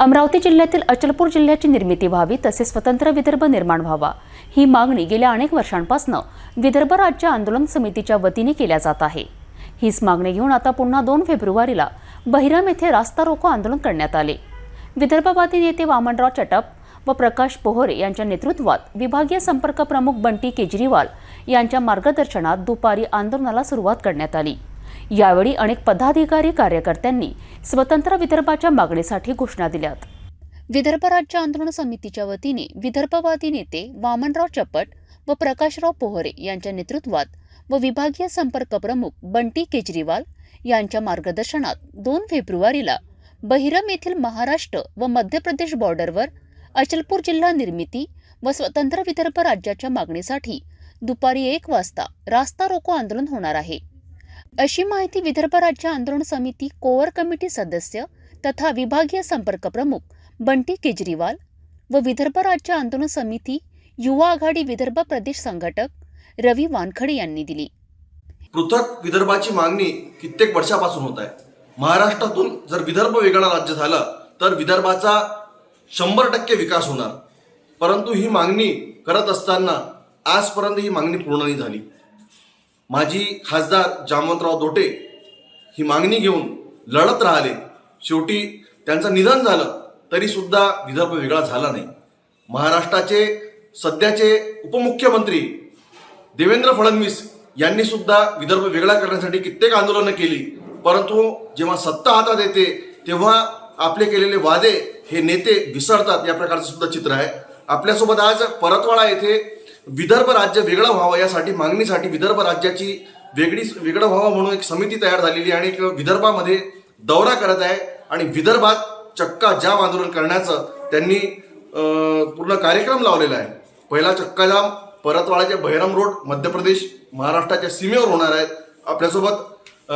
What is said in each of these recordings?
अमरावती जिल्ह्यातील अचलपूर जिल्ह्याची निर्मिती व्हावी तसेच स्वतंत्र विदर्भ निर्माण व्हावा ही मागणी गेल्या अनेक वर्षांपासून विदर्भ राज्य आंदोलन समितीच्या वतीने केल्या जात आहे. हीच मागणी घेऊन आता पुन्हा दोन फेब्रुवारीला बहिरम येथे रास्ता रोको आंदोलन करण्यात आले. विदर्भवादी नेते वामनराव चटप व प्रकाश पोहरे यांच्या नेतृत्वात विभागीय संपर्क प्रमुख बंटी केजरीवाल यांच्या मार्गदर्शनात दुपारी आंदोलनाला सुरुवात करण्यात आली. यावेळी अनेक पदाधिकारी कार्यकर्त्यांनी स्वतंत्र विदर्भाच्या मागणीसाठी घोषणा दिल्यात. विदर्भ राज्य आंदोलन समितीच्या वतीने विदर्भवादी नेते वामनराव चपट व प्रकाशराव पोहरे यांच्या नेतृत्वात व विभागीय संपर्क प्रमुख बंटी केजरीवाल यांच्या मार्गदर्शनात दोन फेब्रुवारीला बहिरम येथील महाराष्ट्र व मध्य प्रदेश बॉर्डरवर अचलपूर जिल्हा निर्मिती व स्वतंत्र विदर्भ राज्याच्या मागणीसाठी दुपारी एक वाजता रास्ता रोको आंदोलन होणार आहे. अशी माहिती विदर्भ राज्य आंदोलन समिती कोअर कमिटी सदस्य तथा विभागीय संपर्क प्रमुख बंटी केजरीवाल व विदर्भ राज्य आंदोलन समिती युवा आघाडी विदर्भ प्रदेश संघटक रवी वानखडे यांनी दिली. पृथक विदर्भाची मागणी कित्येक वर्षापासून होत आहे. महाराष्ट्रातून जर विदर्भ वेगळा राज्य झालं तर विदर्भाचा शंभर टक्के विकास होणार. परंतु ही मागणी करत असताना आजपर्यंत ही मागणी पूर्ण नाही झाली. माजी खासदार जामवंतराव दोटे ही मागणी घेऊन लढत राहिले. शेवटी त्यांचं निधन झालं तरीसुद्धा विदर्भ वेगळा झाला नाही. महाराष्ट्राचे सध्याचे उपमुख्यमंत्री देवेंद्र फडणवीस यांनी सुद्धा विदर्भ वेगळा करण्यासाठी कित्येक आंदोलनं केली. परंतु जेव्हा सत्ता हातात येते तेव्हा आपले केलेले वादे हे नेते विसरतात या प्रकारचं सुद्धा चित्र आहे. आपल्यासोबत आज परतवाडा येथे विदर्भ राज्य वेगळं व्हावं यासाठी मागणीसाठी विदर्भ राज्याची वेगळी वेगळं व्हावं म्हणून एक समिती तयार झालेली आहे आणि एक विदर्भामध्ये दौरा करत आहे. आणि विदर्भात चक्का जाम आंदोलन करण्याचं त्यांनी पूर्ण कार्यक्रम लावलेला आहे. पहिला चक्काजाम परतवाड्याचे बहिरम रोड मध्य प्रदेश महाराष्ट्राच्या सीमेवर होणार आहेत आपल्यासोबत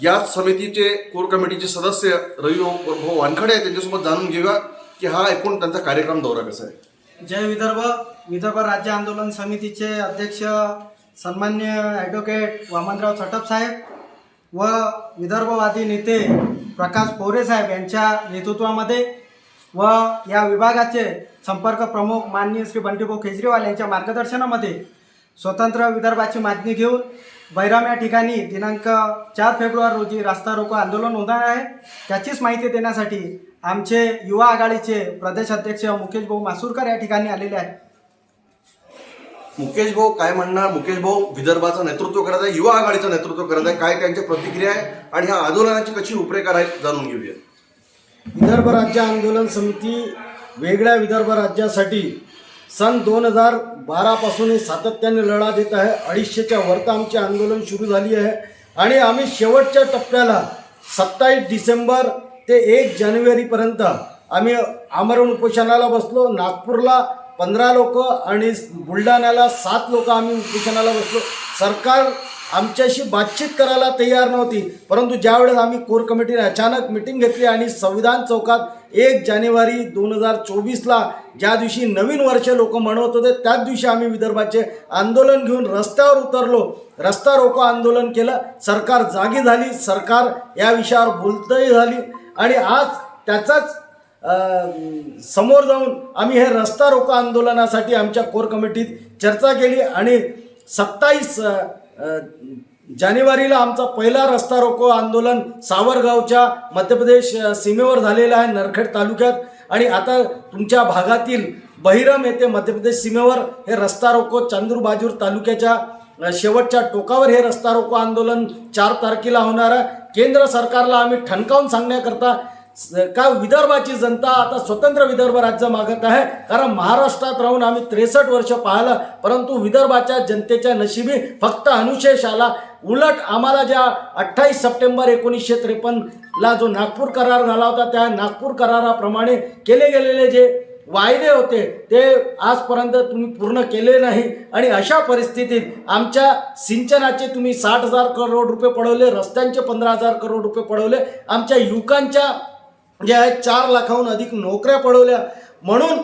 या समितीचे कोर कमिटीचे सदस्य रवी भाऊ वानखडे आहेत. त्यांच्यासोबत जाणून घेऊया की हा एकूण त्यांचा कार्यक्रम दौरा कसा आहे. जय विदर्भ विदर्भ राज्य आंदोलन समितीचे अध्यक्ष सन्मान्य ॲडव्होकेट वामनराव चटप साहेब व विदर्भवादी नेते प्रकाश पोरे साहेब यांच्या नेतृत्वामध्ये व या विभागाचे संपर्क प्रमुख माननीय श्री बंटीभाऊ केजरीवाल यांच्या मार्गदर्शनामध्ये स्वतंत्र विदर्भाची मागणी घेऊन बैराम या ठिकाणी दिनांक चार फेब्रुवारी रोजी रास्ता रोको आंदोलन होणार आहे. त्याचीच माहिती देण्यासाठी आमचे युवा आघाडीचे प्रदेश अध्यक्ष मुकेश भाऊ मासुरकर या ठिकाणी आलेले आहेत. मुकेश भाऊ काय म्हणणार? मुकेश भाऊ विदर्भाचं नेतृत्व करत आहे युवा आघाडीचं नेतृत्व करत आहे. काय त्यांची प्रतिक्रिया आहे? आणि ह्या आंदोलनाची कशी रूपरेखा राहील जाणून घेऊया. विदर्भ राज्य आंदोलन समिती वेगळ्या विदर्भ राज्यासाठी सन दोन हजार बारापासून हे सातत्याने लढा देत आहे. अडीचशेच्या वरता आमचे आंदोलन सुरू झाली आहे. आणि आम्ही शेवटच्या टप्प्याला सत्तावीस डिसेंबर ते एक जानेवारीपर्यंत आम्ही आमरण उपोषणाला बसलो नागपूरला पंधरा लोक आणि बुलढाण्याला सात लोक आम्ही उपोषणाला बसलो. सरकार आमच्याशी बातचीत करायला तयार नव्हती. परंतु ज्यावेळेस आम्ही कोर कमिटीने अचानक मिटिंग घेतली आणि संविधान चौकात एक जानेवारी दोन हजार चोवीसला ज्या दिवशी नवीन वर्ष लोक म्हणत होते त्याच दिवशी आम्ही विदर्भाचे आंदोलन घेऊन रस्त्यावर उतरलो. रस्ता रोको आंदोलन केलं. सरकार जागी झाली. सरकार या विषयावर बोलतही झाली. आणि आज त्याचाच समोर जाऊन आम्ही हे रस्ता रोको आंदोलनासाठी आमच्या कोर कमिटीत चर्चा केली आणि सत्तावीस जानेवारीला आमचा पहिला रस्ता रोको आंदोलन सावरगावच्या मध्य प्रदेश सीमेवर झालेलं आहे नरखेड तालुक्यात. आणि आता तुमच्या भागातील बहिरम येथे मध्य प्रदेश सीमेवर हे रस्ता रोको चांदूरबाजूर तालुक्याच्या शेवटच्या टोकावर हे रस्ता रोको आंदोलन चार तारखेला होणार आहे. केंद्र सरकारला आम्ही ठणकावून सांगण्याकरता का विदर्भाची जनता आता स्वतंत्र विदर्भ राज्य मागत आहे? कारण महाराष्ट्रात राहून आम्ही त्रेसष्ट वर्ष पाहिलं परंतु विदर्भाच्या जनतेच्या नशिबी फक्त अनुशेष आला उलट आम्हाला ज्या अठ्ठावीस सप्टेंबर एकोणीसशे त्रेपन्नला जो नागपूर करार झाला होता त्या नागपूर कराराप्रमाणे केले गेलेले जे वायदे होते ते आजपर्यंत तुम्ही पूर्ण केले नाही. आणि अशा परिस्थितीत आमच्या सिंचनाचे तुम्ही साठ हजार करोड रुपये पडवले रस्त्यांचे पंधरा हजार करोड रुपये पडवले आमच्या युवकांच्या जे आहेत चार लाखाहून अधिक नोकऱ्या पडवल्या. म्हणून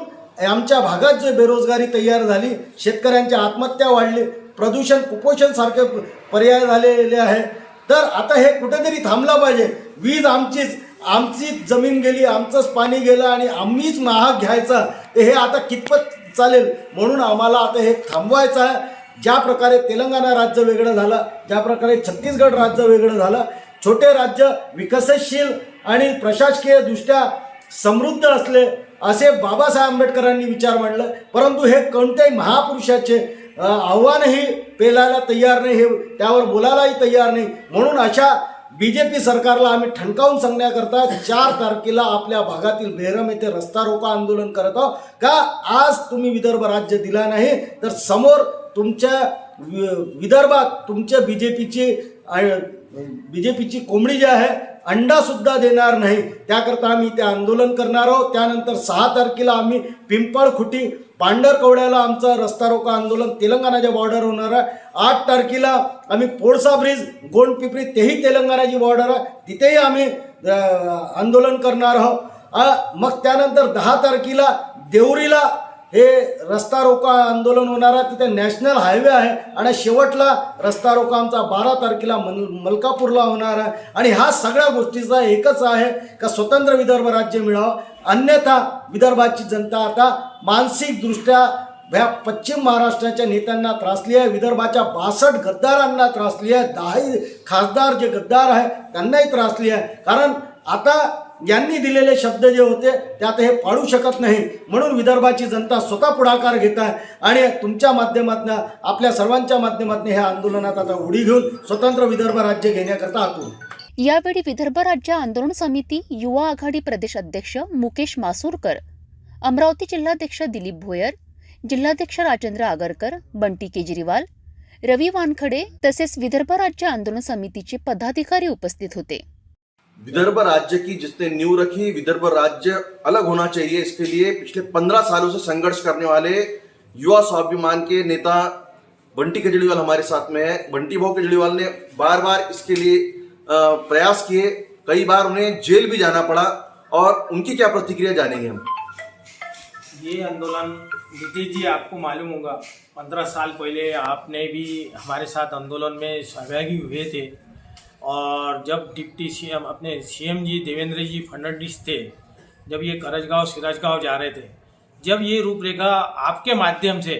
आमच्या भागात जे बेरोजगारी तयार झाली शेतकऱ्यांच्या आत्महत्या वाढली प्रदूषण कुपोषण सारखे पर्याय झालेले आहे. तर आता हे कुठेतरी थांबलं पाहिजे. वीज आमचीच आमचीच जमीन गेली आमचंच पाणी गेलं आणि आम्हीच महाग घ्यायचं. ते हे आता कितपत चालेल? म्हणून आम्हाला आता हे थांबवायचं आहे. ज्या प्रकारे तेलंगणा राज्य वेगळं झालं ज्या प्रकारे छत्तीसगड राज्य वेगळं झालं छोटे राज्य विकसनशील आणि प्रशासकीयदृष्ट्या समृद्ध असले असे बाबासाहेब आंबेडकरांनी विचार मांडलं. परंतु हे कोणत्याही महापुरुषाचे आव्हानही पेलायला तयार नाही हे त्यावर बोलायलाही तयार नाही. म्हणून अशा बी जे पी सरकारला आम्ही ठणकावून सांगण्याकरता चार तारखेला आपल्या भागातील बेहरम येथे रस्ता रोको आंदोलन करत आहोत. का आज तुम्ही विदर्भ राज्य दिला नाही तर समोर तुमच्या वि- विदर्भात तुमच्या बी जे पीची बी जे पीची कोंबडी जी आहे अंडासुद्धा देणार नाही. त्याकरता आम्ही ते आंदोलन करणार आहोत. त्यानंतर सहा तारखेला आम्ही पिंपळखुटी पांढरकवड्याला आमचं रस्ता रोको आंदोलन तेलंगणाच्या बॉर्डर होणार आहे. आठ तारखेला आम्ही पोळसा ब्रिज गोंडपिपरी तेही तेलंगणाची बॉर्डर आहे तिथेही आम्ही आंदोलन करणार आहोत. मग त्यानंतर दहा तारखेला देवरीला हे रस्ता रोको आंदोलन होणार आहे. तिथे नॅशनल हायवे आहे आणि शेवटला रस्ता रोको आमचा बारा तारखेला मल मलकापूरला होणार आहे. आणि ह्या सगळ्या गोष्टीचा एकच आहे का स्वतंत्र विदर्भ राज्य मिळावं. अन्यथा विदर्भाची जनता आता मानसिकदृष्ट्या ह्या पश्चिम महाराष्ट्राच्या नेत्यांना त्रासली आहे. विदर्भाच्या बासष्ट गद्दारांना त्रासली आहे. दहाही खासदार जे गद्दार आहे त्यांनाही त्रासली आहे. कारण आता यांनी दिलेले शब्द जे होते त्यात हे पाळू शकत नाही. म्हणून विदर्भाची जनता स्वतः पुढाकार घेत आहे. आणि तुमच्या माध्यमातून आपल्या सर्वांच्या माध्यमातून ह्या आंदोलनात आता उडी घेऊन स्वतंत्र विदर्भ राज्य घेण्याकरता आतून. यावेळी विदर्भ राज्य आंदोलन समिती युवा आघाडी प्रदेश अध्यक्ष मुकेश मासूरकर अमरावती जिल्हाध्यक्ष दिलीप भोयर जिल्हाध्यक्ष राजेंद्र आगरकर बंटी केजरीवाल रवी वानखडे तसेच विदर्भ राज्य आंदोलन समितीचे पदाधिकारी उपस्थित होते. विदर्भ राज्य की जिसने नींव रखी, विदर्भ राज्य अलग होना चाहिए इसके लिए पिछले पंद्रह सालों से संघर्ष करने वाले युवा स्वाभिमान के नेता बंटी केजरीवाल हमारे साथ में है। बंटी भाव केजरीवाल ने बार बार इसके लिए प्रयास किए। कई बार उन्हें जेल भी जाना पड़ा और उनकी क्या प्रतिक्रिया जानेंगे हम? ये आंदोलन, नीतीश जी, आपको मालूम होगा, पंद्रह साल पहले आपने भी हमारे साथ आंदोलन में सहभागी हुए थे। और जब डिप्टी सीएम, अपने सीएम जी देवेंद्र जी फडणवीस थे, जब ये करजगांव, सिराजगांव जा रहे थे, जब ये रूपरेखा आपके माध्यम से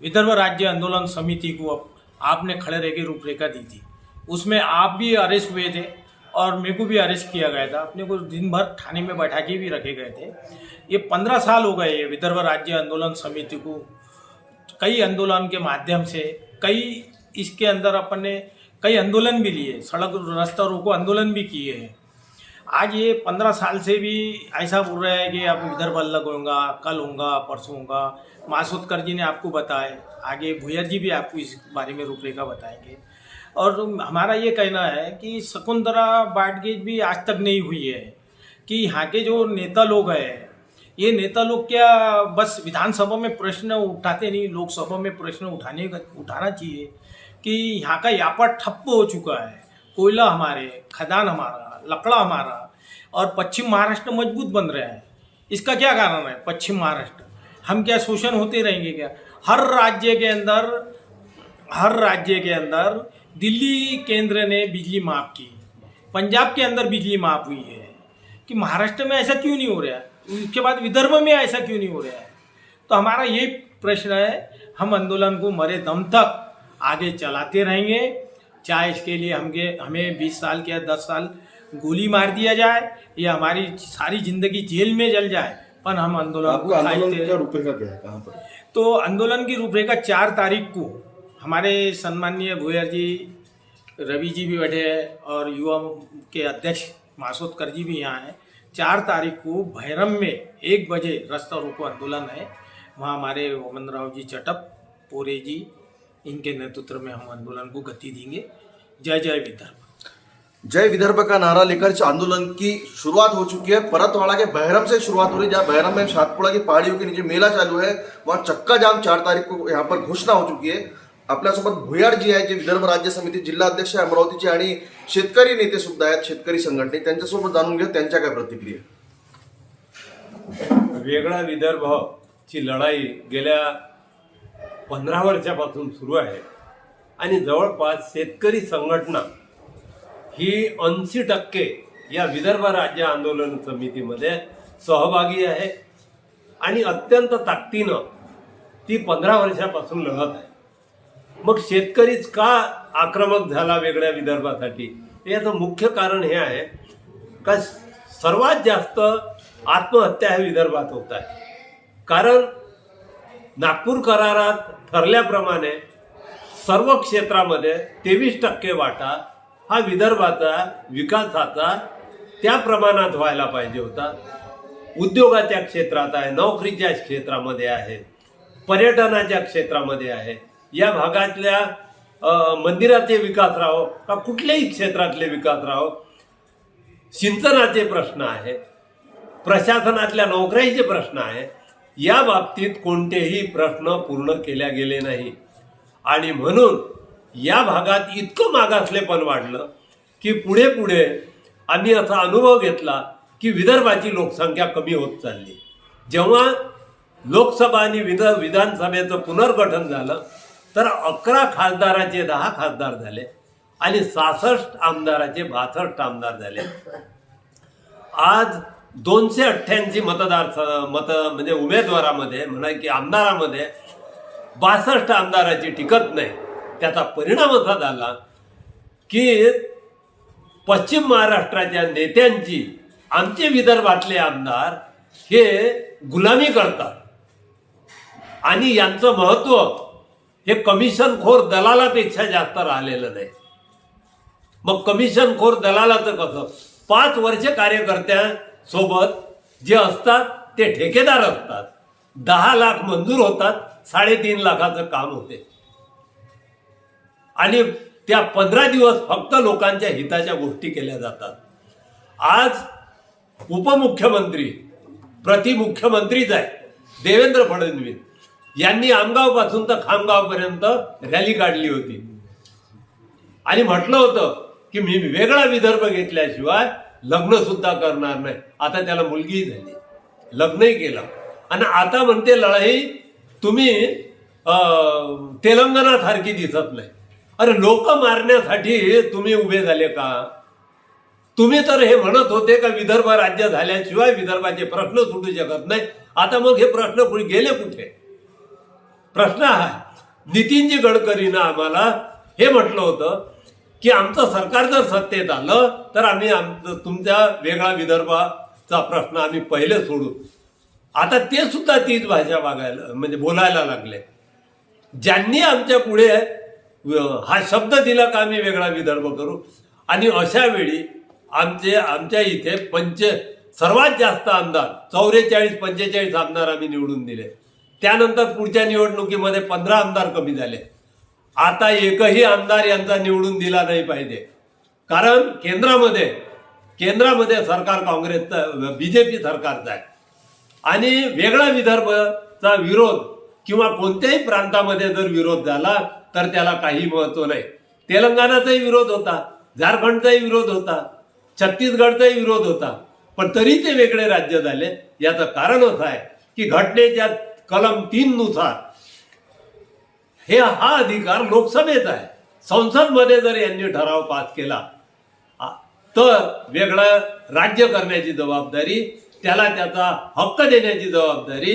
विदर्भ राज्य आंदोलन समिति को आपने खड़े रह के रूपरेखा दी थी, उसमें आप भी अरेस्ट हुए थे और मेरे को भी अरेस्ट किया गया था, अपने को दिन भर थाने में बैठा के भी रखे गए थे। ये पंद्रह साल हो गए ये विदर्भ राज्य आंदोलन समिति को, कई आंदोलन के माध्यम से, कई इसके अंदर अपन ने कई आंदोलन भी लिए, सड़क रास्ता रोको आंदोलन भी किए हैं। आज ये पंद्रह साल से भी ऐसा बोल रहा है कि अब विदर्भ अलग होगा कल होगा परसों होगा मासूदकर जी ने आपको बताए आगे भुयर जी भी आपको इस बारे में रूपरेखा बताएँगे। और हमारा ये कहना है कि शकुंतला बाटगेज भी आज तक नहीं हुई है, कि यहाँ के जो नेता लोग हैं, ये नेता लोग क्या बस विधानसभा में प्रश्न उठाते नहीं, लोकसभा में प्रश्न उठाने उठाना चाहिए? कि यहाँ का व्यापार ठप्प हो चुका है। कोयला हमारे, खदान हमारा, लकड़ा हमारा और पश्चिम महाराष्ट्र मज़बूत बन रहा है। इसका क्या कारण है? पश्चिम महाराष्ट्र। हम क्या शोषण होते रहेंगे क्या? हर राज्य के अंदर, हर राज्य के अंदर दिल्ली केंद्र ने बिजली माफ़ की। पंजाब के अंदर बिजली माफ़ हुई है। कि महाराष्ट्र में ऐसा क्यों नहीं हो रहा? है उसके बाद विदर्भ में ऐसा क्यों नहीं हो रहा है? तो हमारा ये प्रश्न है, हम आंदोलन को मरे दम तक आगे चलाते रहेंगे। चाहे इसके लिए हमें हमें बीस साल के या दस साल गोली मार दिया जाए या हमारी सारी ज़िंदगी जेल में जल जाए पर हम आंदोलन को खाते रहें। रूपरेखा क्या है? कहाँ पर? तो आंदोलन की रूपरेखा चार तारीख को। हमारे सम्माननीय भूयर जी रवि जी भी बैठे हैं और युवा के अध्यक्ष मासूदकर जी भी यहाँ हैं। चार तारीख को भैरम में एक बजे रास्ता रोको आंदोलन है। वहाँ हमारे ओमन राव जी चटप पोरे जी इनके नेतृत्व में हम आंदोलन को गति देंगे। जय जय विदर्भ। जय विदर्भ का नारा लेकर इस आंदोलन की शुरुआत हो चुकी है। परतवाड़ा के बहरम से शुरुआत हो रही है जहाँ बहरम में सातपुड़ा की पहाड़ियों के नीचे मेला चालू है। वहाँ चक्का जाम चार तारीख को यहाँ पर घोषणा हो चुकी आहे आपल्यासोबत भुयाड जी आहे जे विदर्भ राज्य समिती जिल्हा अध्यक्ष आहे अमरावतीचे आणि शेतकरी नेते सुद्धा आहेत शेतकरी संघटने। त्यांच्यासोबत जाणून घ्या त्यांच्या काय प्रतिक्रिया वेगळा विदर्भ ची लढाई गेल्या पंधरा वर्षापासून सुरू आहे. आणि जवळपास शेतकरी संघटना ही ऐंशी टक्के या विदर्भ राज्य आंदोलन समितीमध्ये सहभागी आहे. आणि अत्यंत ताकदीनं ती पंधरा वर्षापासून लढत आहे. मग शेतकरीच का आक्रमक झाला वेगळ्या विदर्भासाठी? याचं मुख्य कारण हे आहे का सर्वात जास्त आत्महत्या ह्या विदर्भात होत आहे. कारण नागपूर करारात ठरल्याप्रमाणे सर्व क्षेत्रामध्ये तेवीस टक्के वाटा हा विदर्भाचा विकासाचा त्या प्रमाणात व्हायला पाहिजे होता. उद्योगाच्या क्षेत्रात आहे नोकरीच्या क्षेत्रामध्ये आहे पर्यटनाच्या क्षेत्रामध्ये आहे. या भागातल्या मंदिराचे विकास राहो का कुठल्याही क्षेत्रातले विकास राहो सिंचनाचे प्रश्न आहे प्रशासनातल्या नोकऱ्याचे प्रश्न आहे या बाबतीत कोणतेही प्रश्न पूर्ण केल्या गेले नाही. आणि म्हणून या भागात इतकं मागासलेपण वाढलं की पुढे पुढे आम्ही असा अनुभव घेतला की विदर्भाची लोकसंख्या कमी होत चालली. जेव्हा लोकसभा आणि विध विधानसभेचं पुनर्गठन झालं तर अकरा खासदाराचे दहा खासदार झाले आणि सहासष्ट आमदाराचे बासष्ट आमदार झाले. आज दोनशे अठ्ठ्याऐंशी मतदार मत म्हणजे उमेदवारामध्ये म्हणा की आमदारामध्ये बासष्ट आमदाराची टिकत नाही. त्याचा परिणाम असा झाला की पश्चिम महाराष्ट्राच्या नेत्यांची आमचे विदर्भातले आमदार हे गुलामी करतात. आणि यांचं महत्त्व हे कमिशनखोर दलालापेक्षा जास्त राहिलेलं नाही. मग कमिशनखोर दलालाचं कसं? पाच वर्ष सोबत जे असतात ते ठेकेदार असतात. दहा लाख मंजूर होतात साडेतीन लाखाचं काम होते. आणि त्या पंधरा दिवस फक्त लोकांच्या हिताच्या गोष्टी केल्या जातात. आज उपमुख्यमंत्री प्रतिमुख्यमंत्रीच आहे देवेंद्र फडणवीस. यांनी आमगावपासून तर खामगावपर्यंत रॅली काढली होती. आणि म्हटलं होतं की मी वेगळा विदर्भ घेतल्याशिवाय लग्न सुद्धा करणार नाही. आता त्याला मुलगीही झाली. लग्नही केलं. आणि आता म्हणते लढाई तुम्ही तेलंगणासारखी दिसत नाही. अरे लोक मारण्यासाठी तुम्ही उभे झाले का? तुम्ही तर हे म्हणत होते का विदर्भ राज्य झाल्याशिवाय विदर्भाचे प्रश्न सुटू शकत नाही. आता मग हे प्रश्न कुठे गेले कुठे? प्रश्न हा नितीनजी गडकरीनं आम्हाला हे म्हटलं होतं की आमचं सरकार जर सत्तेत आलं तर आम्ही आमचं तुमच्या वेगळा विदर्भाचा प्रश्न आम्ही पहिले सोडू. आता ते सुद्धा तीच भाषा वागायला म्हणजे बोलायला लागले. ज्यांनी आमच्या पुढे हा शब्द दिला का आम्ही वेगळा विदर्भ करू? आणि अशा वेळी आमचे आमच्या इथे पंच सर्वात जास्त आमदार चौवेचाळीस पंचेचाळीस आमदार आम्ही निवडून दिले. त्यानंतर पुढच्या निवडणुकीमध्ये पंधरा आमदार कमी झाले. आता एकही आमदार यांचा निवडून दिला नाही पाहिजे. कारण केंद्रामध्ये केंद्रामध्ये सरकार काँग्रेसचं बीजेपी सरकारचं आहे. आणि वेगळा विदर्भचा विरोध किंवा कोणत्याही प्रांतामध्ये जर विरोध झाला तर त्याला काही महत्त्व नाही. तेलंगणाचाही विरोध होता झारखंडचाही विरोध होता छत्तीसगडचाही विरोध होता. पण तरी ते वेगळे राज्य झाले. याचं कारण असं आहे की घटनेच्या कलम तीन नुसार हे हा अधिकार लोकसभेत आहे. संसदमध्ये जर यांनी ठराव पास केला तर वेगळं राज्य करण्याची जबाबदारी त्याला त्याचा हक्क देण्याची जबाबदारी